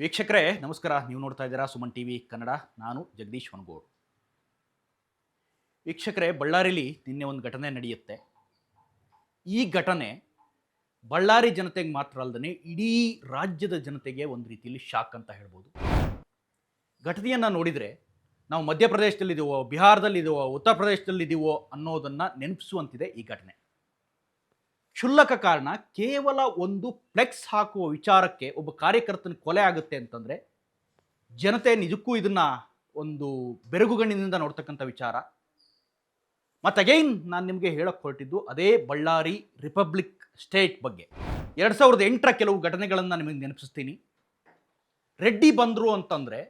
ವೀಕ್ಷಕರೇ, ನಮಸ್ಕಾರ. ನೀವು ನೋಡ್ತಾ ಇದ್ದೀರಾ ಸುಮನ್ ಟಿವಿ ಕನ್ನಡ. ನಾನು ಜಗದೀಶ್ ವನಗೋಡ್. ವೀಕ್ಷಕರೇ, ಬಳ್ಳಾರಿಲಿ ನಿನ್ನೆ ಒಂದು ಘಟನೆ ನಡೆಯುತ್ತೆ. ಈ ಘಟನೆ ಬಳ್ಳಾರಿ ಜನತೆಗೆ ಮಾತ್ರ ಅಲ್ಲದೆ ಇಡೀ ರಾಜ್ಯದ ಜನತೆಗೆ ಒಂದು ರೀತಿಯಲ್ಲಿ ಶಾಕ್ ಅಂತ ಹೇಳ್ಬೋದು. ಘಟನೆಯನ್ನು ನೋಡಿದರೆ ನಾವು ಮಧ್ಯಪ್ರದೇಶದಲ್ಲಿದ್ದೀವೋ ಬಿಹಾರದಲ್ಲಿದ್ದೀವೋ ಉತ್ತರ ಪ್ರದೇಶದಲ್ಲಿದ್ದೀವೋ ಅನ್ನೋದನ್ನು ನೆನಪಿಸುವಂತಿದೆ ಈ ಘಟನೆ. ಕ್ಷುಲ್ಲಕ ಕಾರಣ ಕೇವಲ ಒಂದು ಫ್ಲೆಕ್ಸ್ ಹಾಕುವ ವಿಚಾರಕ್ಕೆ ಒಬ್ಬ ಕಾರ್ಯಕರ್ತನ ಕೊಲೆ ಆಗುತ್ತೆ ಅಂತಂದರೆ ಜನತೆ ನಿಜಕ್ಕೂ ಇದನ್ನು ಒಂದು ಬೆರಗುಗಣ್ಣಿನಿಂದ ನೋಡ್ತಕ್ಕಂಥ ವಿಚಾರ. ಮತ್ತು ಅಗೈನ್ ನಾನು ನಿಮಗೆ ಹೇಳಕ್ಕೆ ಹೊರಟಿದ್ದು ಅದೇ ಬಳ್ಳಾರಿ ರಿಪಬ್ಲಿಕ್ ಸ್ಟೇಟ್ ಬಗ್ಗೆ. ಎರಡು ಸಾವಿರದ ಎಂಟರ ಕೆಲವು ಘಟನೆಗಳನ್ನು ನಿಮಗೆ ನೆನಪಿಸ್ತೀನಿ. ರೆಡ್ಡಿ ಬಂದರು ಅಂತಂದರೆ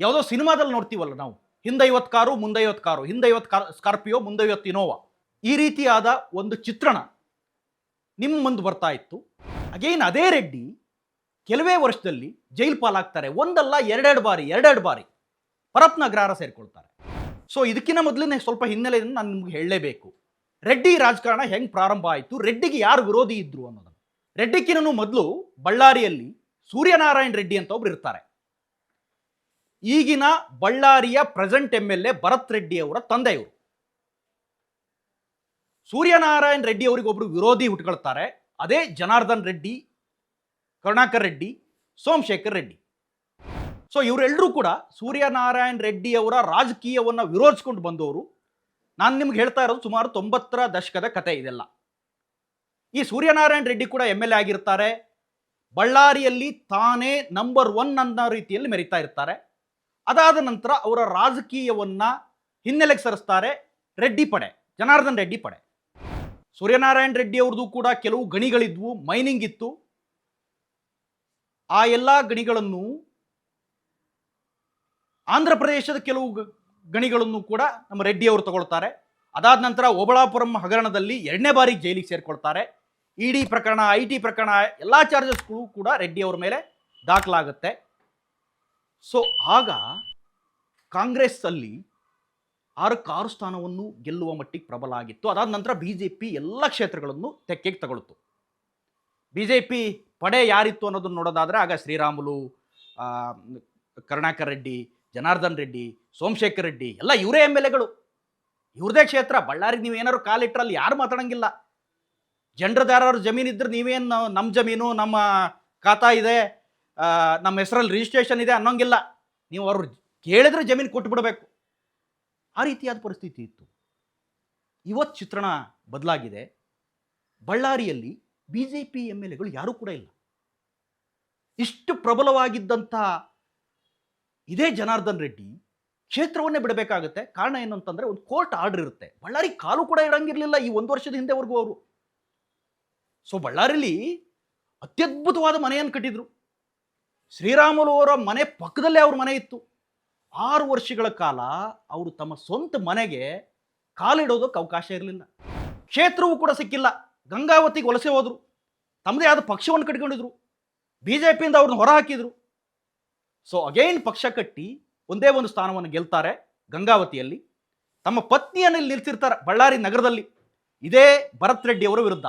ಯಾವುದೋ ಸಿನಿಮಾದಲ್ಲಿ ನೋಡ್ತೀವಲ್ಲ ನಾವು, ಹಿಂದೈವತ್ತು ಕಾರು, ಮುಂದೈವತ್ತು ಕಾರು, ಹಿಂದೈವತ್ತು ಕಾರ್, ಸ್ಕಾರ್ಪಿಯೋ, ಮುಂದೈವತ್ತು ಇನೋವಾ. ಈ ರೀತಿಯಾದ ಒಂದು ಚಿತ್ರಣ ನಿಮ್ಮ ಮುಂದೆ ಬರ್ತಾ ಇತ್ತು. ಅಗೈನ್ ಅದೇ ರೆಡ್ಡಿ ಕೆಲವೇ ವರ್ಷದಲ್ಲಿ ಜೈಲು ಪಾಲಾಗ್ತಾರೆ. ಒಂದಲ್ಲ, ಎರಡೆರಡು ಬಾರಿ ಎರಡೆರಡು ಬಾರಿ ಪರಪ್ನ ಅಗ್ರಹಾರ ಸೇರಿಕೊಳ್ತಾರೆ. ಸೊ ಇದಕ್ಕಿಂತ ಮೊದಲನೇ ಸ್ವಲ್ಪ ಹಿನ್ನೆಲೆಯನ್ನು ನಾನು ನಿಮ್ಗೆ ಹೇಳಲೇಬೇಕು. ರೆಡ್ಡಿ ರಾಜಕಾರಣ ಹೆಂಗೆ ಪ್ರಾರಂಭ ಆಯಿತು? ರೆಡ್ಡಿಗೆ ಯಾರು ವಿರೋಧಿ ಇದ್ರು ಅನ್ನೋದನ್ನು. ರೆಡ್ಡಿಕ್ಕಿನೂ ಮೊದಲು ಬಳ್ಳಾರಿಯಲ್ಲಿ ಸೂರ್ಯನಾರಾಯಣ ರೆಡ್ಡಿ ಅಂತ ಒಬ್ರು ಇರ್ತಾರೆ. ಈಗಿನ ಬಳ್ಳಾರಿಯ present M L A Bharath Reddy ಅವರ ತಂದೆಯವರು. ಸೂರ್ಯನಾರಾಯಣ ರೆಡ್ಡಿ ಅವರಿಗೆ ಒಬ್ರು ವಿರೋಧಿ ಹುಟ್ಕೊಳ್ತಾರೆ ಅದೇ ಜನಾರ್ದನ್ ರೆಡ್ಡಿ, ಕರುಣಾಕರ್ ರೆಡ್ಡಿ, ಸೋಮಶೇಖರ್ ರೆಡ್ಡಿ. ಸೊ ಇವರೆಲ್ಲರೂ ಕೂಡ ಸೂರ್ಯನಾರಾಯಣ ರೆಡ್ಡಿ ಅವರ ರಾಜಕೀಯವನ್ನು ವಿರೋಧಿಸ್ಕೊಂಡು ಬಂದವರು. ನಾನು ನಿಮ್ಗೆ ಹೇಳ್ತಾ ಇರೋದು ಸುಮಾರು ತೊಂಬತ್ತರ ದಶಕದ ಕತೆ ಇದೆಲ್ಲ. ಈ ಸೂರ್ಯನಾರಾಯಣ ರೆಡ್ಡಿ ಕೂಡ ಎಂ ಎಲ್ ಎ ಆಗಿರ್ತಾರೆ. ಬಳ್ಳಾರಿಯಲ್ಲಿ ತಾನೇ ನಂಬರ್ ಒನ್ ಅನ್ನೋ ರೀತಿಯಲ್ಲಿ ಮೆರಿತಾ ಇರ್ತಾರೆ. ಅದಾದ ನಂತರ ಅವರ ರಾಜಕೀಯವನ್ನು ಹಿನ್ನೆಲೆಗೆ ಸರಿಸ್ತಾರೆ ರೆಡ್ಡಿ ಪಡೆ, ಜನಾರ್ದನ್ ರೆಡ್ಡಿ ಪಡೆ. ಸೂರ್ಯನಾರಾಯಣ ರೆಡ್ಡಿ ಅವ್ರದ್ದು ಕೂಡ ಕೆಲವು ಗಣಿಗಳಿದ್ವು ಮೈನಿಂಗ್ ಇತ್ತು. ಆ ಎಲ್ಲ ಗಣಿಗಳನ್ನು ಆಂಧ್ರ ಪ್ರದೇಶದ ಕೆಲವು ಗಣಿಗಳನ್ನು ಕೂಡ ನಮ್ಮ ರೆಡ್ಡಿ ಅವರು ತಗೊಳ್ತಾರೆ. ಅದಾದ ನಂತರ ಓಬಳಾಪುರಂ ಹಗರಣದಲ್ಲಿ ಎರಡನೇ ಬಾರಿ ಜೈಲಿಗೆ ಸೇರಿಕೊಳ್ತಾರೆ. ಇ ಡಿ ಪ್ರಕರಣ ಐ ಟಿ ಪ್ರಕರಣ ಎಲ್ಲ ಚಾರ್ಜಸ್ಗಳು ಕೂಡ ರೆಡ್ಡಿ ಅವರ ಮೇಲೆ ದಾಖಲಾಗುತ್ತೆ. ಸೊ ಆಗ ಕಾಂಗ್ರೆಸ್ ಅಲ್ಲಿ ಆರಕ್ಕೆ ಸ್ಥಾನವನ್ನು ಗೆಲ್ಲುವ ಮಟ್ಟಿಗೆ ಪ್ರಬಲ ಆಗಿತ್ತು ಅದಾದ ನಂತರ ಬಿ ಜೆ ಪಿ ಎಲ್ಲ ಕ್ಷೇತ್ರಗಳನ್ನು ತೆಕ್ಕೆಗೆ ತಗೊಳ್ತು. ಬಿ ಜೆ ಪಿ ಪಡೆ ಯಾರಿತ್ತು ಅನ್ನೋದನ್ನು ನೋಡೋದಾದ್ರೆ ಆಗ ಶ್ರೀರಾಮುಲು ಕರುಣಾಕರ್ ರೆಡ್ಡಿ, ಜನಾರ್ದನ್ ರೆಡ್ಡಿ, ಸೋಮಶೇಖರ್ ರೆಡ್ಡಿ, ಎಲ್ಲ ಇವರೇ ಎಂ ಎಲ್ ಎಗಳು. ಇವ್ರದೇ ಕ್ಷೇತ್ರ. ಬಳ್ಳಾರಿಗೆ ನೀವು ಏನಾದ್ರು ಕಾಲಿಟ್ರಲ್ಲಿ ಯಾರು ಮಾತಾಡಂಗಿಲ್ಲ. ಜನರದ್ದು ಯಾರು ಜಮೀನು ಇದ್ರೆ ನೀವೇನು ನಮ್ಮ ಜಮೀನು, ನಮ್ಮ ಖಾತಾ ಇದೆ ನಮ್ಮ ಹೆಸರಲ್ಲಿ ರಿಜಿಸ್ಟ್ರೇಷನ್ ಇದೆ ಅನ್ನೋಂಗಿಲ್ಲ. ನೀವು ಅವ್ರು ಕೇಳಿದ್ರೆ ಜಮೀನು ಕೊಟ್ಟು ಬಿಡಬೇಕು ಆ ರೀತಿಯಾದ ಪರಿಸ್ಥಿತಿ ಇತ್ತು. ಇವತ್ತು ಚಿತ್ರಣ ಬದಲಾಗಿದೆ. ಬಳ್ಳಾರಿಯಲ್ಲಿ B J P M L ಎಗಳು ಯಾರೂ ಕೂಡ ಇಲ್ಲ. ಇಷ್ಟು ಪ್ರಬಲವಾಗಿದ್ದಂಥ ಇದೇ ಜನಾರ್ದನ್ ರೆಡ್ಡಿ ಕ್ಷೇತ್ರವನ್ನೇ ಬಿಡಬೇಕಾಗುತ್ತೆ. ಕಾರಣ ಏನು ಅಂತಂದರೆ ಒಂದು ಕೋರ್ಟ್ ಆರ್ಡರ್ ಇರುತ್ತೆ. ಬಳ್ಳಾರಿ ಕಾಲು ಕೂಡ ಇಡಂಗಿರಲಿಲ್ಲ ಈ ಒಂದು ವರ್ಷದ ಹಿಂದೆವರೆಗೂ ಅವರು. ಸೊ ಬಳ್ಳಾರಿಲಿ ಅತ್ಯದ್ಭುತವಾದ ಮನೆಯನ್ನು ಕಟ್ಟಿದ್ರು. ಶ್ರೀರಾಮುಲು ಅವರ ಮನೆ ಪಕ್ಕದಲ್ಲೇ ಅವ್ರ ಮನೆ ಇತ್ತು. ಆರು ವರ್ಷಗಳ ಕಾಲ ಅವರು ತಮ್ಮ ಸ್ವಂತ ಮನೆಗೆ ಕಾಲಿಡೋದಕ್ಕೆ ಅವಕಾಶ ಇರಲಿಲ್ಲ. ಕ್ಷೇತ್ರವೂ ಕೂಡ ಸಿಕ್ಕಿಲ್ಲ. ಗಂಗಾವತಿಗೆ ವಲಸೆ ಹೋದರು. ತಮ್ಮದೇ ಆದ ಪಕ್ಷವನ್ನು ಕಟ್ಕೊಂಡಿದ್ರು. ಬಿ ಜೆ ಪಿಯಿಂದ ಅವ್ರನ್ನ ಹೊರ ಹಾಕಿದ್ರು ಸೊ ಅಗೈನ್ ಪಕ್ಷ ಕಟ್ಟಿ ಒಂದೇ ಒಂದು ಸ್ಥಾನವನ್ನು ಗೆಲ್ತಾರೆ ಗಂಗಾವತಿಯಲ್ಲಿ. ತಮ್ಮ ಪತ್ನಿಯನ್ನು ಇಲ್ಲಿ ನಿಲ್ಸಿರ್ತಾರೆ ಬಳ್ಳಾರಿ ನಗರದಲ್ಲಿ. ಇದೇ ಭರತ್ ರೆಡ್ಡಿ ಅವರ ವಿರುದ್ಧ.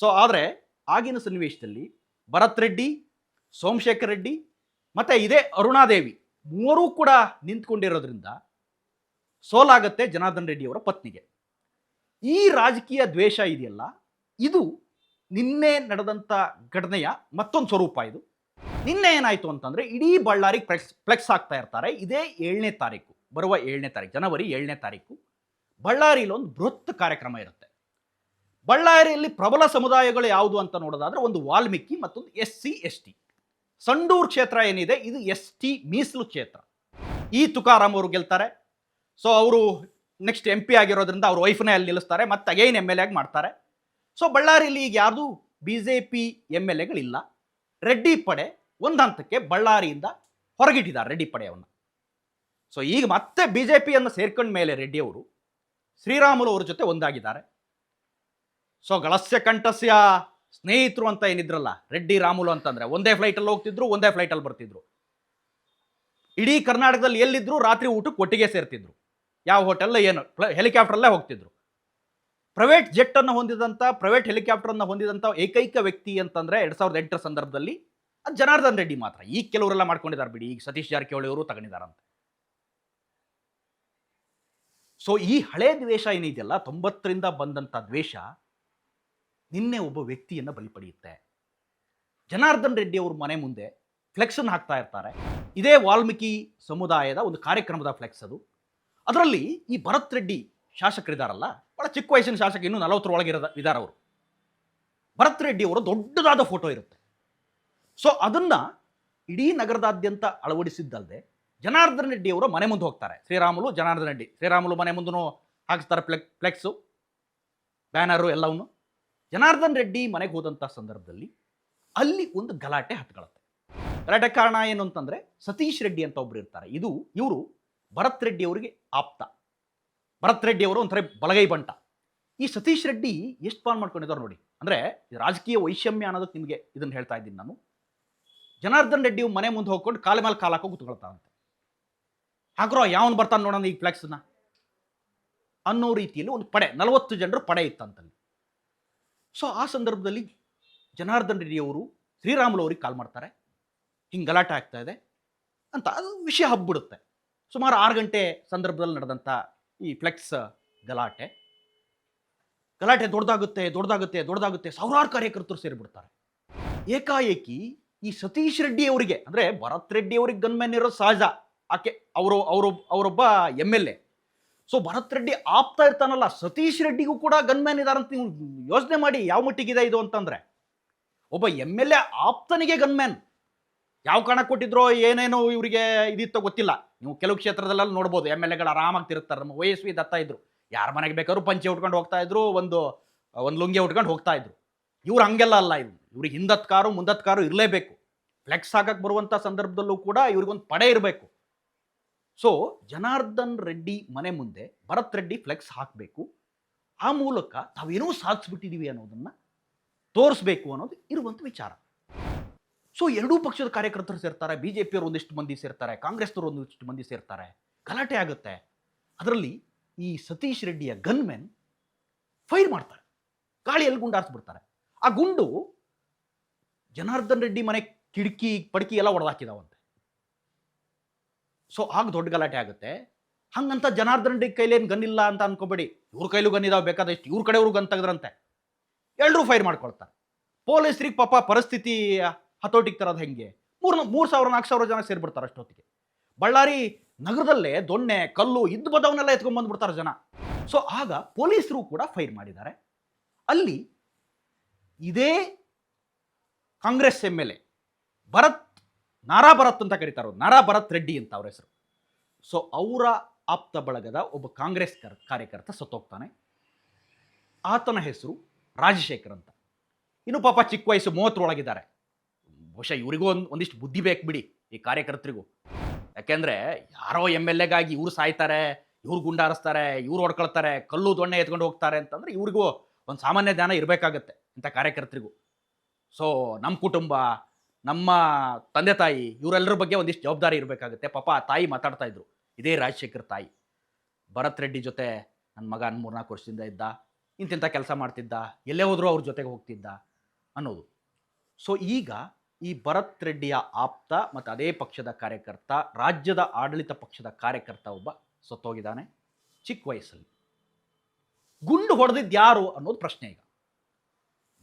ಸೊ ಆದರೆ ಆಗಿನ ಸನ್ನಿವೇಶದಲ್ಲಿ ಭರತ್ ರೆಡ್ಡಿ, ಸೋಮಶೇಖರ್ ರೆಡ್ಡಿ ಮತ್ತು ಇದೇ ಅರುಣಾದೇವಿ ಮೂವರೂ ಕೂಡ ನಿಂತ್ಕೊಂಡಿರೋದ್ರಿಂದ ಸೋಲಾಗತ್ತೆ ಜನಾರ್ದನ್ ರೆಡ್ಡಿ ಅವರ ಪತ್ನಿಗೆ. ಈ ರಾಜಕೀಯ ದ್ವೇಷ ಇದೆಯಲ್ಲ, ಇದು ನಿನ್ನೆ ನಡೆದಂಥ ಘಟನೆಯ ಮತ್ತೊಂದು ಸ್ವರೂಪ ಇದು. ನಿನ್ನೆ ಏನಾಯಿತು ಅಂತಂದರೆ ಇಡೀ ಬಳ್ಳಾರಿಗೆ ಫ್ಲೆಕ್ಸ್ ಫ್ಲೆಕ್ಸ್ ಆಗ್ತಾ ಇರ್ತಾರೆ. ಇದೇ ಏಳನೇ ತಾರೀಕು, ಬರುವ ಏಳನೇ ತಾರೀಕು, ಜನವರಿ ಏಳನೇ ತಾರೀಕು ಬಳ್ಳಾರಿಯಲ್ಲಿ ಒಂದು ಬೃಹತ್ ಕಾರ್ಯಕ್ರಮ ಇರುತ್ತೆ. ಬಳ್ಳಾರಿಯಲ್ಲಿ ಪ್ರಬಲ ಸಮುದಾಯಗಳು ಯಾವುದು ಅಂತ ನೋಡೋದಾದ್ರೆ ಒಂದು ವಾಲ್ಮೀಕಿ ಮತ್ತೊಂದು S C S T Sandur ಕ್ಷೇತ್ರ ಏನಿದೆ? ಇದು ಎಸ್ ಟಿ ಮೀಸಲು ಕ್ಷೇತ್ರ. ಈ ತುಕಾರಾಮ್ ಅವರು ಗೆಲ್ತಾರೆ. ಸೊ ಅವರು ನೆಕ್ಸ್ಟ್ ಎಂ ಪಿ ಆಗಿರೋದ್ರಿಂದ ಅವ್ರ ವೈಫ್ನೇ ಅಲ್ಲಿ ನಿಲ್ಲಿಸ್ತಾರೆ. ಮತ್ತೆ ಅಗೈನ್ ಎಂ ಎಲ್ ಎ ಮಾಡ್ತಾರೆ. ಸೊ ಬಳ್ಳಾರಿಯಲ್ಲಿ ಈಗ ಯಾರ್ದು? B J P M L ಎಗಳಿಲ್ಲ Reddy ಪಡೆ ಒಂದು ಹಂತಕ್ಕೆ ಬಳ್ಳಾರಿಯಿಂದ ಹೊರಗಿಟ್ಟಿದ್ದಾರೆ ರೆಡ್ಡಿ ಪಡೆಯವನ್ನು ಸೊ ಈಗ ಮತ್ತೆ ಬಿ ಜೆ ಪಿಯನ್ನು ಸೇರ್ಕೊಂಡ ಮೇಲೆ ರೆಡ್ಡಿ ಅವರು ಶ್ರೀರಾಮುಲು ಅವ್ರ ಜೊತೆ ಒಂದಾಗಿದ್ದಾರೆ. ಸೊ ಗಳಸ್ಯ ಕಂಠಸ್ಯ ಸ್ನೇಹಿತರು ಅಂತ ಏನಿದ್ರಲ್ಲ, ರೆಡ್ಡಿ, ರಾಮುಲು ಅಂತಂದ್ರೆ ಒಂದೇ ಫ್ಲೈಟಲ್ಲಿ ಹೋಗ್ತಿದ್ರು, ಒಂದೇ ಫ್ಲೈಟಲ್ಲಿ ಬರ್ತಿದ್ರು. ಇಡೀ ಕರ್ನಾಟಕದಲ್ಲಿ ಎಲ್ಲಿದ್ರು ರಾತ್ರಿ ಊಟಕ್ಕೆ ಒಟ್ಟಿಗೆ ಸೇರ್ತಿದ್ರು. ಯಾವ ಹೋಟೆಲ್ ಏನು ಹೆಲಿಕಾಪ್ಟರಲ್ಲೇ ಹೋಗ್ತಿದ್ರು. ಪ್ರೈವೇಟ್ ಜೆಟ್ ಅನ್ನು ಹೊಂದಿದಂಥ ಪ್ರೈವೇಟ್ ಹೆಲಿಕಾಪ್ಟರ್ ಅನ್ನು ಹೊಂದಿದಂಥ ಏಕೈಕ ವ್ಯಕ್ತಿ ಅಂತಂದ್ರೆ ಎರಡ್ ಸಾವಿರದ ಎಂಟರ ಸಂದರ್ಭದಲ್ಲಿ ಅದು ಜನಾರ್ದನ್ ರೆಡ್ಡಿ ಮಾತ್ರ. ಈಗ ಕೆಲವರೆಲ್ಲ ಮಾಡ್ಕೊಂಡಿದ್ದಾರೆ ಬಿಡಿ. ಈಗ ಸತೀಶ್ ಜಾರಕಿಹೊಳಿ ಅವರು ತಗೊಂಡಿದ್ದಾರಂತೆ. ಸೊ ಈ ಹಳೆ ದ್ವೇಷ ಏನಿದೆಯಲ್ಲ, ತೊಂಬತ್ತರಿಂದ ಬಂದಂಥ ದ್ವೇಷ ನಿನ್ನೆ ಒಬ್ಬ ವ್ಯಕ್ತಿಯನ್ನ ಬಲಿ ಪಡೆಯುತ್ತೆ ಜನಾರ್ದನ್ ರೆಡ್ಡಿ ಅವ್ರ ಮನೆ ಮುಂದೆ ಫ್ಲೆಕ್ಸನ್ನು ಹಾಕ್ತಾ ಇರ್ತಾರೆ. ಇದೇ ವಾಲ್ಮೀಕಿ ಸಮುದಾಯದ ಒಂದು ಕಾರ್ಯಕ್ರಮದ ಫ್ಲೆಕ್ಸ್ ಅದು. ಅದರಲ್ಲಿ ಈ ಭರತ್ ರೆಡ್ಡಿ ಶಾಸಕರಿದ್ದಾರಲ್ಲ ಬಹಳ ಚಿಕ್ಕ ವಯಸ್ಸಿನ ಶಾಸಕ, ಇನ್ನೂ ನಲವತ್ತರೊಳಗಿರೋದ ಇದ್ದಾರೆ ಅವರು. ಭರತ್ ರೆಡ್ಡಿ ಅವರ ದೊಡ್ಡದಾದ ಫೋಟೋ ಇರುತ್ತೆ. ಸೊ ಅದನ್ನ ಇಡೀ ನಗರದಾದ್ಯಂತ ಅಳವಡಿಸಿದ್ದಲ್ಲದೆ ಜನಾರ್ದನ್ ರೆಡ್ಡಿ ಅವರ ಮನೆ ಮುಂದೆ ಹೋಗ್ತಾರೆ. ಶ್ರೀರಾಮುಲು, ಜನಾರ್ದನ್ ರೆಡ್ಡಿ. ಶ್ರೀರಾಮುಲು ಮನೆ ಮುಂದೂ ಹಾಕಿಸ್ತಾರೆ ಫ್ಲೆಕ್ ಫ್ಲೆಕ್ಸು ಬ್ಯಾನರು ಎಲ್ಲವನ್ನು. ಜನಾರ್ದನ್ ರೆಡ್ಡಿ ಮನೆಗೆ ಹೋದಂಥ ಸಂದರ್ಭದಲ್ಲಿ ಅಲ್ಲಿ ಒಂದು ಗಲಾಟೆ ಹತ್ಕೊಳ್ಳುತ್ತೆ. ಗಲಾಟೆ ಕಾರಣ ಏನು ಅಂತಂದರೆ ಸತೀಶ್ ರೆಡ್ಡಿ ಅಂತ ಒಬ್ರು ಇರ್ತಾರೆ. ಇದು ಇವರು ಭರತ್ ರೆಡ್ಡಿ ಅವರಿಗೆ ಆಪ್ತ. ಭರತ್ ರೆಡ್ಡಿ ಅವರು ಒಂಥರ ಬಲಗೈ ಬಂಟ. ಈ ಸತೀಶ್ ರೆಡ್ಡಿ ಎಷ್ಟು ಪಾನ್ ಮಾಡ್ಕೊಂಡಿದ್ದಾರೆ ನೋಡಿ. ಅಂದರೆ ರಾಜಕೀಯ ವೈಷಮ್ಯ ಅನ್ನೋದಕ್ಕೆ ನಿಮಗೆ ಇದನ್ನು ಹೇಳ್ತಾ ಇದ್ದೀನಿ ನಾನು. ಜನಾರ್ದನ್ ರೆಡ್ಡಿ ಮನೆ ಮುಂದೆ ಹೋಗ್ಕೊಂಡು ಕಾಲ ಮೇಲೆ ಕಾಲ ಹಾಕೋ ಕೂತ್ಕೊಳ್ತಾರಂತೆ. ಹಾಕ್ರೋ ಯಾವನ್ ಬರ್ತಾನೆ ನೋಡೋಣ ಈ ಫ್ಲೆಕ್ಸ್ನ ಅನ್ನೋ ರೀತಿಯಲ್ಲಿ ಒಂದು ಪಡೆ, ನಲವತ್ತು ಜನರು ಪಡೆ ಇತ್ತಂತಲ್ಲಿ. ಸೊ ಆ ಸಂದರ್ಭದಲ್ಲಿ ಜನಾರ್ದನ್ ರೆಡ್ಡಿ ಅವರು ಶ್ರೀರಾಮುಲು ಅವ್ರಿಗೆ ಕಾಲ್ ಮಾಡ್ತಾರೆ. ಹಿಂಗೆ ಗಲಾಟೆ ಆಗ್ತಾ ಇದೆ ಅಂತ ಅದು ವಿಷಯ ಹಬ್ಬಿಡುತ್ತೆ. ಸುಮಾರು ಆರು ಗಂಟೆ ಸಂದರ್ಭದಲ್ಲಿ ನಡೆದಂಥ ಈ ಫ್ಲೆಕ್ಸ್ ಗಲಾಟೆ. ಗಲಾಟೆ ದೊಡ್ಡದಾಗುತ್ತೆ ದೊಡ್ಡದಾಗುತ್ತೆ ದೊಡ್ಡದಾಗುತ್ತೆ, ಸಾವಿರಾರು ಕಾರ್ಯಕರ್ತರು ಸೇರಿಬಿಡ್ತಾರೆ. ಏಕಾಏಕಿ ಈ ಸತೀಶ್ ರೆಡ್ಡಿ ಅವರಿಗೆ ಅಂದರೆ ಭರತ್ ರೆಡ್ಡಿ ಅವ್ರಿಗೆ ಗನ್ಮೆನ್ ಇರೋ ಸಹಜ. ಆಕೆ, ಅವರು ಅವರು, ಅವರೊಬ್ಬ M L A so Bharat Reddy ಆಪ್ತಾ ಇರ್ತಾನಲ್ಲ, ಸತೀಶ್ ರೆಡ್ಡಿಗೂ ಕೂಡ ಗನ್ಮ್ಯಾನ್ ಇದಾರಂತ ನೀವು ಯೋಚನೆ ಮಾಡಿ ಯಾವ ಮಟ್ಟಿಗಿದೆ ಇದು ಅಂತಂದ್ರೆ. ಒಬ್ಬ ಎಂ ಎಲ್ ಎ ಆಪ್ತನಿಗೆ ಗನ್ಮ್ಯಾನ್ ಯಾವ ಕಾರಣಕ್ಕೆ ಕೊಟ್ಟಿದ್ರೋ, ಏನೇನೋ ಇವರಿಗೆ ಇದಿತ್ತೋ ಗೊತ್ತಿಲ್ಲ. ನೀವು ಕೆಲವು ಕ್ಷೇತ್ರದಲ್ಲೆಲ್ಲ ನೋಡ್ಬೋದು, ಎಂ ಎಲ್ ಎಗಳು ಆರಾಮಾಗಿ ತಿರುತ್ತಾರೆ ನಮ್ಮ ವಯಸ್ವಿ ದತ್ತ ಇದ್ರು. ಯಾರ ಮನೆಗೆ ಬೇಕಾದ್ರೂ ಪಂಚೆ ಉಟ್ಕೊಂಡು ಹೋಗ್ತಾ ಇದ್ರು, ಒಂದು ಒಂದು ಲುಂಗಿ ಉಟ್ಕೊಂಡು ಹೋಗ್ತಾ ಇದ್ರು. ಇವ್ರು ಹಂಗೆಲ್ಲ ಅಲ್ಲ ಇವ್ರು. ಇವ್ರಿಗೆ ಹಿಂದತ್ ಕಾರು ಮುಂದತ್ ಕಾರು ಇರಲೇಬೇಕು. ಫ್ಲೆಕ್ಸ್ ಹಾಕಕ್ಕೆ ಬರುವಂಥ ಸಂದರ್ಭದಲ್ಲೂ ಕೂಡ ಇವ್ರಿಗೊಂದು ಪಡೆ ಇರಬೇಕು. ಸೊ ಜನಾರ್ದನ್ ರೆಡ್ಡಿ ಮನೆ ಮುಂದೆ ಭರತ್ ರೆಡ್ಡಿ ಫ್ಲೆಕ್ಸ್ ಹಾಕಬೇಕು. ಆ ಮೂಲಕ ತಾವೇನೋ ಸಾಧಿಸ್ಬಿಟ್ಟಿದೀವಿ ಅನ್ನೋದನ್ನ ತೋರಿಸ್ಬೇಕು ಅನ್ನೋದು ಇರುವಂಥ ವಿಚಾರ. ಸೊ ಎರಡೂ ಪಕ್ಷದ ಕಾರ್ಯಕರ್ತರು ಸೇರ್ತಾರೆ. ಬಿ ಜೆ ಪಿಯವರು ಒಂದಿಷ್ಟು ಮಂದಿ ಸೇರ್ತಾರೆ. ಕಾಂಗ್ರೆಸ್ನವರು ಒಂದಿಷ್ಟು ಮಂದಿ ಸೇರ್ತಾರೆ. ಗಲಾಟೆ ಆಗುತ್ತೆ. ಅದರಲ್ಲಿ ಈ ಸತೀಶ್ ರೆಡ್ಡಿಯ ಗನ್ಮೆನ್ ಫೈರ್ ಮಾಡ್ತಾರೆ. ಗಾಳಿಯಲ್ಲಿ ಗುಂಡಾರಿಸ್ಬಿಡ್ತಾರೆ ಆ ಗುಂಡು ಜನಾರ್ದನ್ ರೆಡ್ಡಿ ಮನೆ ಕಿಟಕಿ, ಪಡಕಿ ಎಲ್ಲ ಹೊಡೆದಾಕಿದಾವಂತೆ ಸೊ ಆಗ ದೊಡ್ಡ ಗಲಾಟೆ ಆಗುತ್ತೆ. ಹಂಗಂತ ಜನಾರ್ದನ್ ರೆಡ್ಡಿ ಕೈಲೇನು ಇಲ್ಲ ಅಂತ ಅನ್ಕೋಬೇಡಿ. ಇವ್ರ ಕೈಲೂ ಗನ್ ಇದಾವೆ, ಬೇಕಾದಷ್ಟು ಇವ್ರ ಕಡೆಯವರು ಗನ್ ತೆಗೆದ್ರಂತೆ. ಎಲ್ಲರೂ ಫೈರ್ ಮಾಡ್ಕೊಳ್ತಾರೆ. ಪೊಲೀಸರಿಗೆ ಪಾಪ ಪರಿಸ್ಥಿತಿ ಹತೋಟಿಗೆ ತರೋದು ಹೆಂಗೆ? ಮೂರು ಮೂರು ಸಾವಿರ, ನಾಲ್ಕು ಸಾವಿರ ಜನ ಸೇರಿಬಿಡ್ತಾರೆ ಅಷ್ಟೊತ್ತಿಗೆ. ಬಳ್ಳಾರಿ ನಗರದಲ್ಲೇ ದೊಣ್ಣೆ, ಕಲ್ಲು ಇದ್ದು ಬದವನ್ನೆಲ್ಲ ಎತ್ಕೊಂಡ್ ಜನ. ಸೊ ಆಗ ಪೊಲೀಸರು ಕೂಡ ಫೈರ್ ಮಾಡಿದ್ದಾರೆ. ಅಲ್ಲಿ ಇದೇ Congress M L A, Bharat Nara Bharat ಅಂತ ಕರೀತಾರೆ ನಾರಾ ಭರತ್ ರೆಡ್ಡಿ ಅಂತ ಅವ್ರ ಹೆಸರು. ಸೊ ಅವರ ಆಪ್ತ ಬಳಗದ ಒಬ್ಬ ಕಾಂಗ್ರೆಸ್ ಕರ್- ಕಾರ್ಯಕರ್ತ ಸತ್ತೋಗ್ತಾನೆ. ಆತನ ಹೆಸರು ರಾಜಶೇಖರ್ ಅಂತ. ಇನ್ನು ಪಾಪ ಚಿಕ್ಕ ವಯಸ್ಸು ಮೂವತ್ತರೊಳಗಿದ್ದಾರೆ. ಬಹುಶಃ ಇವರಿಗೂ ಒಂದು, ಒಂದಿಷ್ಟು ಬುದ್ಧಿ ಬೇಕು ಬಿಡಿ ಈ ಕಾರ್ಯಕರ್ತರಿಗೂ. ಯಾಕೆಂದ್ರೆ ಯಾರೋ ಎಂ ಎಲ್ ಎಗಾಗಿ ಇವ್ರು ಸಾಯ್ತಾರೆ, ಇವ್ರು ಗುಂಡಾರಿಸ್ತಾರೆ ಇವ್ರು ಹೊಡ್ಕೊಳ್ತಾರೆ, ಕಲ್ಲು ದೊಣ್ಣೆ ಎತ್ಕೊಂಡು ಹೋಗ್ತಾರೆ ಅಂತಂದ್ರೆ ಇವ್ರಿಗೂ ಒಂದು ಸಾಮಾನ್ಯ ಜ್ಞಾನ ಇರಬೇಕಾಗತ್ತೆ ಇಂಥ ಕಾರ್ಯಕರ್ತರಿಗೂ. ಸೊ ನಮ್ಮ ಕುಟುಂಬ ನಮ್ಮ ತಂದೆ ತಾಯಿ ಇವರೆಲ್ಲರ ಬಗ್ಗೆ ಒಂದಿಷ್ಟು ಜವಾಬ್ದಾರಿ ಇರಬೇಕಾಗುತ್ತೆ. ಪಾಪ ಆ ತಾಯಿ ಮಾತಾಡ್ತಾ ಇದ್ರು. ಇದೇ ರಾಜಶೇಖರ್ ತಾಯಿ. ಭರತ್ ರೆಡ್ಡಿ ಜೊತೆ ನನ್ನ ಮಗ ಮೂರ್ನಾಲ್ಕು ವರ್ಷದಿಂದ ಇದ್ದ. ಇಂತಿಂಥ ಕೆಲಸ ಮಾಡ್ತಿದ್ದ. ಎಲ್ಲೇ ಹೋದರೂ ಅವ್ರ ಜೊತೆಗೆ ಹೋಗ್ತಿದ್ದ ಅನ್ನೋದು. ಸೊ ಈಗ ಈ ಭರತ್ ರೆಡ್ಡಿಯ ಆಪ್ತ ಮತ್ತು ಅದೇ ಪಕ್ಷದ ಕಾರ್ಯಕರ್ತ, ರಾಜ್ಯದ ಆಡಳಿತ ಪಕ್ಷದ ಕಾರ್ಯಕರ್ತ ಒಬ್ಬ ಸತ್ತೋಗಿದ್ದಾನೆ ಚಿಕ್ಕ ವಯಸ್ಸಲ್ಲಿ. ಗುಂಡು ಹೊಡೆದಿದ್ದು ಯಾರು ಅನ್ನೋದು ಪ್ರಶ್ನೆ ಈಗ.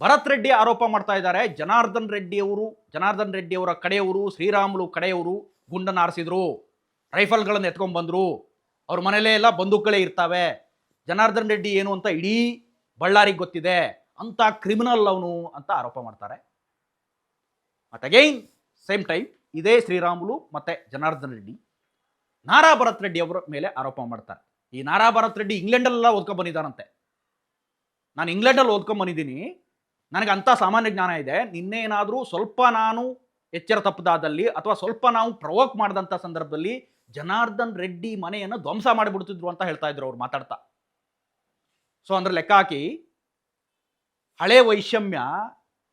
ಭರತ್ ರೆಡ್ಡಿ ಆರೋಪ ಮಾಡ್ತಾ ಇದ್ದಾರೆ. ಜನಾರ್ದನ್ ರೆಡ್ಡಿಯವರು, ಜನಾರ್ದನ್ ರೆಡ್ಡಿ ಅವರ ಕಡೆಯವರು, ಶ್ರೀರಾಮುಲು ಕಡೆಯವರು ಗುಂಡನ್ನು ಆರಿಸಿದ್ರು. ರೈಫಲ್ಗಳನ್ನು ಎತ್ಕೊಂಡ್ ಬಂದ್ರು. ಅವ್ರ ಮನೇಲೇ ಎಲ್ಲ ಬಂದೂಕಗಳೇ ಇರ್ತಾವೆ. ಜನಾರ್ದನ್ ರೆಡ್ಡಿ ಏನು ಅಂತ ಇಡೀ ಬಳ್ಳಾರಿಗೆ ಗೊತ್ತಿದೆ. ಅಂತ ಕ್ರಿಮಿನಲ್ ಅವನು ಅಂತ ಆರೋಪ ಮಾಡ್ತಾರೆ. ಮತ್ತೆ ಅಗೈನ್ ಸೇಮ್ ಟೈಮ್ ಇದೇ ಶ್ರೀರಾಮುಲು ಮತ್ತೆ ಜನಾರ್ದನ್ ರೆಡ್ಡಿ. ನಾರಾ ಭರತ್ ರೆಡ್ಡಿ ಅವರ ಮೇಲೆ ಆರೋಪ ಮಾಡ್ತಾರೆ. ಈ ನಾರಾ ಭರತ್ ರೆಡ್ಡಿ ಇಂಗ್ಲೆಂಡಲ್ಲೆಲ್ಲ ಓದ್ಕೊಂಡ್ ಬಂದಿದ್ದಾನಂತೆ ನಾನು ಇಂಗ್ಲೆಂಡಲ್ಲಿ ಓದ್ಕೊಂಡ್ ಬಂದಿದ್ದೀನಿ. ನನಗೆ ಅಂಥ ಸಾಮಾನ್ಯ ಜ್ಞಾನ ಇದೆ. ನಿನ್ನೆ ಏನಾದರೂ ಸ್ವಲ್ಪ ನಾನು ಎಚ್ಚರ ತಪ್ಪದಾದಲ್ಲಿ ಅಥವಾ ಸ್ವಲ್ಪ ನಾವು ಪ್ರವೋಕ್ ಮಾಡಿದಂಥ ಸಂದರ್ಭದಲ್ಲಿ ಜನಾರ್ದನ್ ರೆಡ್ಡಿ ಮನೆಯನ್ನು ಧ್ವಂಸ ಮಾಡಿಬಿಡ್ತಿದ್ರು ಅಂತ ಹೇಳ್ತಾ ಇದ್ರು ಅವ್ರು ಮಾತಾಡ್ತಾ. ಸೊ ಅಂದ್ರೆ ಲೆಕ್ಕ ಹಾಕಿ, ಹಳೆ ವೈಷಮ್ಯ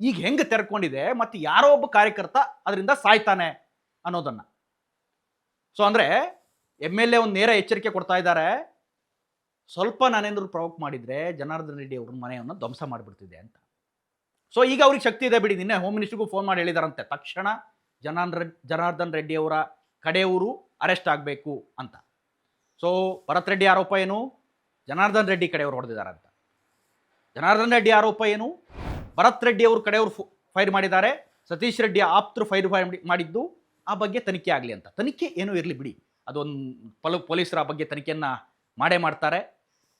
ಈಗ ಹೆಂಗೆ ತೆರ್ಕೊಂಡಿದೆ ಮತ್ತು ಯಾರೋ ಒಬ್ಬ ಕಾರ್ಯಕರ್ತ ಅದರಿಂದ ಸಾಯ್ತಾನೆ ಅನ್ನೋದನ್ನ. ಸೊ ಅಂದ್ರೆ ಎಂ ಎಲ್ ಎ ಒಂದು ನೇರ ಎಚ್ಚರಿಕೆ ಕೊಡ್ತಾ ಇದ್ದಾರೆ. ಸ್ವಲ್ಪ ನಾನೇನಾದ್ರು ಪ್ರವೋಕ್ ಮಾಡಿದ್ರೆ ಜನಾರ್ದನ್ ರೆಡ್ಡಿ ಅವ್ರ ಮನೆಯನ್ನು ಧ್ವಂಸ ಮಾಡಿಬಿಡ್ತಿದೆ ಅಂತ. ಸೊ ಈಗ ಅವ್ರಿಗೆ ಶಕ್ತಿ ಇದೆ ಬಿಡಿ. ನಿನ್ನೆ ಹೋಮ್ ಮಿನಿಸ್ಟ್ರಿಗೂ ಫೋನ್ ಮಾಡಿ ಹೇಳಿದಾರಂತೆ. ತಕ್ಷಣ ಜನಾರ್ದನ್ ಜನಾರ್ದನ್ ರೆಡ್ಡಿ ಅವರ ಕಡೆಯವರು ಅರೆಸ್ಟ್ ಆಗಬೇಕು ಅಂತ. ಸೊ ಭರತ್ ರೆಡ್ಡಿ ಆರೋಪ ಏನು? ಜನಾರ್ದನ್ ರೆಡ್ಡಿ ಕಡೆಯವರು ಹೊಡೆದಿದ್ದಾರೆ ಅಂತ ಜನಾರ್ದನ್ ರೆಡ್ಡಿ ಆರೋಪ ಏನು? ಭರತ್ ರೆಡ್ಡಿ ಅವ್ರ ಕಡೆಯವರು ಫೈರ್ ಮಾಡಿದ್ದಾರೆ. ಸತೀಶ್ ರೆಡ್ಡಿ ಆಪ್ತರು ಫೈರ್ ಮಾಡಿದ್ದು ಆ ಬಗ್ಗೆ ತನಿಖೆ ಆಗಲಿ ಅಂತ. ತನಿಖೆ ಏನೂ ಇರಲಿ ಬಿಡಿ. ಅದೊಂದು ಪಲ, ಪೊಲೀಸರ ಬಗ್ಗೆ ತನಿಖೆಯನ್ನು ಮಾಡೇ ಮಾಡ್ತಾರೆ.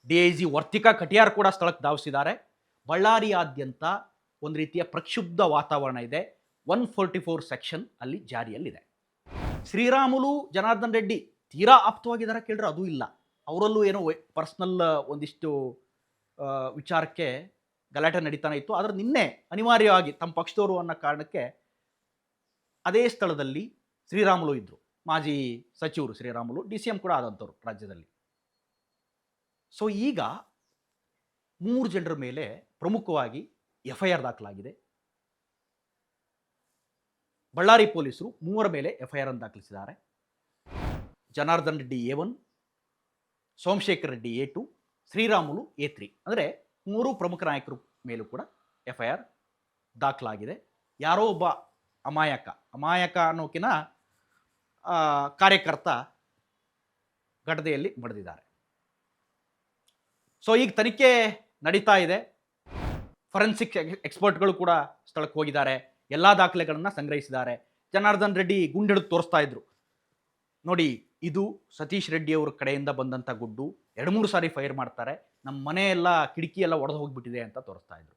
D I G Vartika Katiyar ಕೂಡ ಸ್ಥಳಕ್ಕೆ ಧಾವಿಸಿದ್ದಾರೆ. ಬಳ್ಳಾರಿಯಾದ್ಯಂತ ಒಂದು ರೀತಿಯ ಪ್ರಕ್ಷುಬ್ಧ ವಾತಾವರಣ ಇದೆ. ಒನ್ ಫೋರ್ಟಿ ಫೋರ್ ಸೆಕ್ಷನ್ ಅಲ್ಲಿ ಜಾರಿಯಲ್ಲಿದೆ. ಶ್ರೀರಾಮುಲು, ಜನಾರ್ದನ್ ರೆಡ್ಡಿ ತೀರಾ ಆಪ್ತವಾಗಿದ್ದಾರೆ ಕೇಳಿದ್ರೆ ಅದು ಇಲ್ಲ. ಅವರಲ್ಲೂ ಏನೋ ಪರ್ಸ್ನಲ್ ಒಂದಿಷ್ಟು ವಿಚಾರಕ್ಕೆ ಗಲಾಟೆ ನಡೀತಾನೆ ಇತ್ತು. ಆದರೆ ನಿನ್ನೆ ಅನಿವಾರ್ಯವಾಗಿ ತಮ್ಮ ಪಕ್ಷದವರು ಅನ್ನೋ ಕಾರಣಕ್ಕೆ ಅದೇ ಸ್ಥಳದಲ್ಲಿ ಶ್ರೀರಾಮುಲು ಇದ್ದರು ಮಾಜಿ ಸಚಿವರು ಶ್ರೀರಾಮುಲು, ಡಿ ಸಿ ಎಂ ಕೂಡ ಆದಂಥವ್ರು ರಾಜ್ಯದಲ್ಲಿ. ಸೊ ಈಗ ಮೂರು ಜನರ ಮೇಲೆ ಪ್ರಮುಖವಾಗಿ ಎಫ್ ಐ ಆರ್ ದಾಖಲಾಗಿದೆ. ಬಳ್ಳಾರಿ ಪೊಲೀಸರು ಮೂವರ ಮೇಲೆ ಎಫ್ ಐ ಆರ್ ಅನ್ನು ದಾಖಲಿಸಿದ್ದಾರೆ. Janardhan Reddy A one, Somashekar Reddy A two, Sriramulu A three ಅಂದರೆ ಮೂರು ಪ್ರಮುಖ ನಾಯಕರು ಮೇಲೂ ಕೂಡ ಎಫ್ ಐ ಆರ್ ದಾಖಲಾಗಿದೆ. ಯಾರೋ ಒಬ್ಬ ಅಮಾಯಕ ಅಮಾಯಕ ಅನ್ನೋಕಿನ ಕಾರ್ಯಕರ್ತ ಘಟನೆಯಲ್ಲಿ ಬಡಿದಿದ್ದಾರೆ ಸೊ ಈಗ ತನಿಖೆ ನಡೀತಾ ಇದೆ. ಫೊರೆನ್ಸಿಕ್ ಎಕ್ಸ್ಪರ್ಟ್ಗಳು ಕೂಡ ಸ್ಥಳಕ್ಕೆ ಹೋಗಿದ್ದಾರೆ. ಎಲ್ಲ ದಾಖಲೆಗಳನ್ನು ಸಂಗ್ರಹಿಸಿದ್ದಾರೆ. ಜನಾರ್ದನ್ ರೆಡ್ಡಿ ಗುಂಡಿಡಿದು ತೋರಿಸ್ತಾ ಇದ್ರು. ನೋಡಿ, ಇದು ಸತೀಶ್ ರೆಡ್ಡಿ ಅವ್ರ ಕಡೆಯಿಂದ ಬಂದಂಥ ಗುಡ್ಡು. ಎರಡು ಮೂರು ಸಾರಿ ಫೈರ್ ಮಾಡ್ತಾರೆ. ನಮ್ಮ ಮನೆ ಎಲ್ಲ ಕಿಟಕಿ ಎಲ್ಲ ಒಡೆದು ಹೋಗ್ಬಿಟ್ಟಿದೆ ಅಂತ ತೋರಿಸ್ತಾ ಇದ್ರು.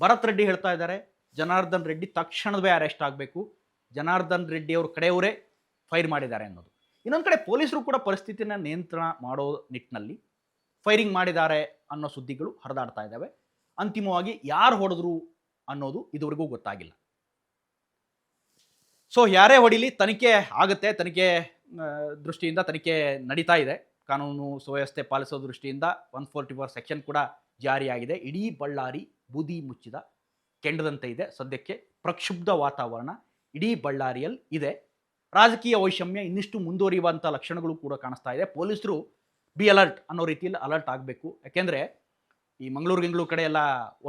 ಭರತ್ ರೆಡ್ಡಿ ಹೇಳ್ತಾ ಇದ್ದಾರೆ, ಜನಾರ್ದನ್ ರೆಡ್ಡಿ ತಕ್ಷಣವೇ ಅರೆಸ್ಟ್ ಆಗಬೇಕು. ಜನಾರ್ದನ್ ರೆಡ್ಡಿ ಅವ್ರ ಕಡೆಯವರೇ ಫೈರ್ ಮಾಡಿದ್ದಾರೆ ಅನ್ನೋದು. ಇನ್ನೊಂದು ಕಡೆ ಪೊಲೀಸರು ಕೂಡ ಪರಿಸ್ಥಿತಿನ ನಿಯಂತ್ರಣ ಮಾಡೋ ನಿಟ್ಟಿನಲ್ಲಿ ಫೈರಿಂಗ್ ಮಾಡಿದ್ದಾರೆ ಅನ್ನೋ ಸುದ್ದಿಗಳು ಹರಿದಾಡ್ತಾ ಇದ್ದಾವೆ. ಅಂತಿಮವಾಗಿ ಯಾರು ಹೊಡೆದ್ರು ಅನ್ನೋದು ಇದುವರೆಗೂ ಗೊತ್ತಾಗಿಲ್ಲ. ಸೊ ಯಾರೇ ಹೊಡಿಲಿ ತನಿಖೆ ಆಗುತ್ತೆ, ತನಿಖೆ ದೃಷ್ಟಿಯಿಂದ ತನಿಖೆ ನಡೀತಾ ಇದೆ. ಕಾನೂನು ಸುವ್ಯವಸ್ಥೆ ಪಾಲಿಸೋ ದೃಷ್ಟಿಯಿಂದ ಒನ್ ಫೋರ್ಟಿ ಫೋರ್ ಸೆಕ್ಷನ್ ಕೂಡ ಜಾರಿಯಾಗಿದೆ ಇಡೀ ಬಳ್ಳಾರಿ ಬೂದಿ ಮುಚ್ಚಿದ ಕೆಂಡದಂತೆ ಇದೆ. ಸದ್ಯಕ್ಕೆ ಪ್ರಕ್ಷುಬ್ಧ ವಾತಾವರಣ ಇಡೀ ಬಳ್ಳಾರಿಯಲ್ಲಿ ಇದೆ. ರಾಜಕೀಯ ವೈಷಮ್ಯ ಇನ್ನಿಷ್ಟು ಮುಂದುವರಿಯುವಂಥ ಲಕ್ಷಣಗಳು ಕೂಡ ಕಾಣಿಸ್ತಾ ಇದೆ. ಪೊಲೀಸರು ಬಿ ಅಲರ್ಟ್ ಅನ್ನೋ ರೀತಿಯಲ್ಲಿ ಅಲರ್ಟ್ ಆಗಬೇಕು. ಯಾಕೆಂದರೆ ಈ ಮಂಗಳೂರು ಗಿಂಗ್ಳೂರು ಕಡೆ ಎಲ್ಲ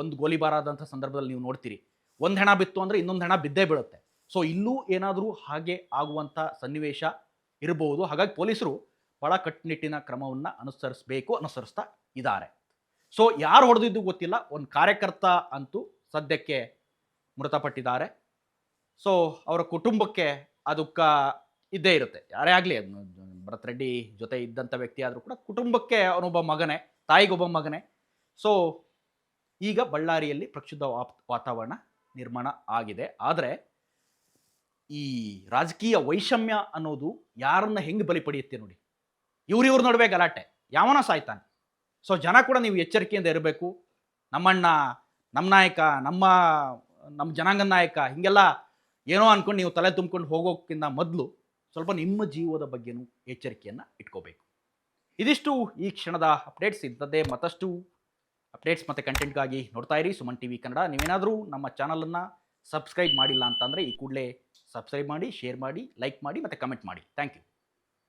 ಒಂದು ಗೋಲಿಬಾರ ಆದಂಥ ಸಂದರ್ಭದಲ್ಲಿ ನೀವು ನೋಡ್ತೀರಿ. ಒಂದು ಹೆಣ ಬಿತ್ತು ಅಂದರೆ ಇನ್ನೊಂದು ಹೆಣ ಬಿದ್ದೇ ಬೀಳುತ್ತೆ. ಸೊ ಇಲ್ಲೂ ಏನಾದರೂ ಹಾಗೆ ಆಗುವಂಥ ಸನ್ನಿವೇಶ ಇರಬಹುದು ಹಾಗಾಗಿ ಪೊಲೀಸರು ಬಹಳ ಕಟ್ಟುನಿಟ್ಟಿನ ಕ್ರಮವನ್ನು ಅನುಸರಿಸಬೇಕು, ಅನುಸರಿಸ್ತಾ ಇದ್ದಾರೆ. ಸೊ ಯಾರು ಹೊಡೆದಿದ್ದು ಗೊತ್ತಿಲ್ಲ. ಒಂದು ಕಾರ್ಯಕರ್ತ ಅಂತೂ ಸದ್ಯಕ್ಕೆ ಮೃತಪಟ್ಟಿದ್ದಾರೆ. ಸೊ ಅವರ ಕುಟುಂಬಕ್ಕೆ ಅದಕ್ಕ ಇದ್ದೇ ಇರುತ್ತೆ. ಯಾರೇ ಆಗಲಿ ಭರತ್ ರೆಡ್ಡಿ ಜೊತೆ ಇದ್ದಂಥ ವ್ಯಕ್ತಿ ಆದರೂ ಕೂಡ ಕುಟುಂಬಕ್ಕೆ ಅವನೊಬ್ಬ ಮಗನೇ, ತಾಯಿಗೊಬ್ಬ ಮಗನೇ. ಸೊ ಈಗ ಬಳ್ಳಾರಿಯಲ್ಲಿ ಪ್ರಕ್ಷುಬ್ಧ ವಾತಾವರಣ ನಿರ್ಮಾಣ ಆಗಿದೆ. ಆದರೆ ಈ ರಾಜಕೀಯ ವೈಷಮ್ಯ ಅನ್ನೋದು ಯಾರನ್ನ ಹೆಂಗೆ ಬಲಿ ಪಡೆಯುತ್ತೆ ನೋಡಿ. ಇವ್ರಿವ್ರ ನಡುವೆ ಗಲಾಟೆ. ಯಾವನ ಸಾಯ್ತಾನೆ. ಸೊ ಜನ ಕೂಡ ನೀವು ಎಚ್ಚರಿಕೆಯಿಂದ ಇರಬೇಕು. ನಮ್ಮಣ್ಣ ನಮ್ಮ ನಾಯಕ, ನಮ್ಮ ನಮ್ಮ ಜನಾಂಗ ನಾಯಕ, ಹಿಂಗೆಲ್ಲ ಏನೋ ಅನ್ಕೊಂಡು ನೀವು ತಲೆ ತುಂಬ್ಕೊಂಡು ಹೋಗೋಕ್ಕಿಂತ ಮೊದಲು ಸ್ವಲ್ಪ ನಿಮ್ಮ ಜೀವದ ಬಗ್ಗೆನೂ ಎಚ್ಚರಿಕೆಯನ್ನು ಇಟ್ಕೋಬೇಕು. ಇದಿಷ್ಟು ಈ ಕ್ಷಣದ ಅಪ್ಡೇಟ್ಸ್ ಇದ್ದದ್ದೇ ಮತ್ತಷ್ಟು ಅಪ್ಡೇಟ್ಸ್ ಮತ್ತು ಕಂಟೆಂಟ್ಗಾಗಿ ನೋಡ್ತಾ ಇರಿ ಸುಮನ್ ಟಿ ವಿ ಕನ್ನಡ. ನೀವೇನಾದರೂ ನಮ್ಮ ಚಾನಲನ್ನು ಸಬ್ಸ್ಕ್ರೈಬ್ ಮಾಡಿಲ್ಲ ಅಂತಂದರೆ ಈ ಕೂಡಲೇ ಸಬ್ಸ್ಕ್ರೈಬ್ ಮಾಡಿ, ಶೇರ್ ಮಾಡಿ, ಲೈಕ್ ಮಾಡಿ ಮತ್ತು ಕಮೆಂಟ್ ಮಾಡಿ. Thank you.